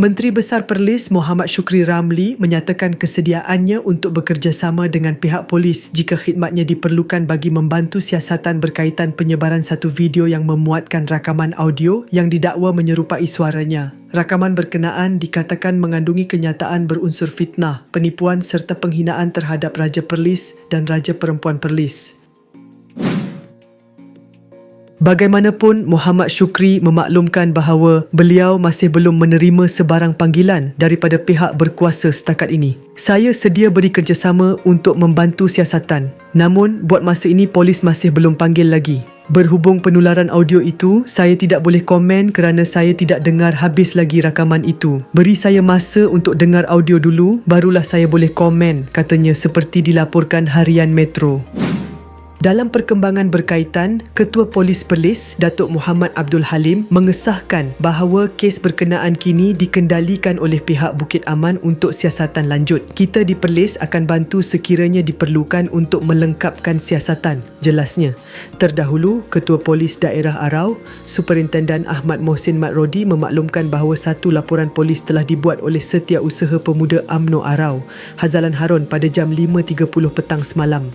Menteri Besar Perlis Muhammad Syukri Ramli menyatakan kesediaannya untuk bekerjasama dengan pihak polis jika khidmatnya diperlukan bagi membantu siasatan berkaitan penyebaran satu video yang memuatkan rakaman audio yang didakwa menyerupai suaranya. Rakaman berkenaan dikatakan mengandungi kenyataan berunsur fitnah, penipuan serta penghinaan terhadap Raja Perlis dan Raja Perempuan Perlis. Bagaimanapun, Muhammad Syukri memaklumkan bahawa beliau masih belum menerima sebarang panggilan daripada pihak berkuasa setakat ini. Saya sedia beri kerjasama untuk membantu siasatan. Namun, buat masa ini polis masih belum panggil lagi. Berhubung penularan audio itu, saya tidak boleh komen kerana saya tidak dengar habis lagi rakaman itu. Beri saya masa untuk dengar audio dulu, barulah saya boleh komen, katanya seperti dilaporkan harian Metro. Dalam perkembangan berkaitan, Ketua Polis Perlis, Datuk Muhammad Abdul Halim mengesahkan bahawa kes berkenaan kini dikendalikan oleh pihak Bukit Aman untuk siasatan lanjut. Kita di Perlis akan bantu sekiranya diperlukan untuk melengkapkan siasatan, jelasnya. Terdahulu, Ketua Polis Daerah Arau, Superintendent Ahmad Mohsin Mat Rodi memaklumkan bahawa satu laporan polis telah dibuat oleh Setiausaha Pemuda AMNO Arau, Hazalan Harun pada jam 5.30 petang semalam.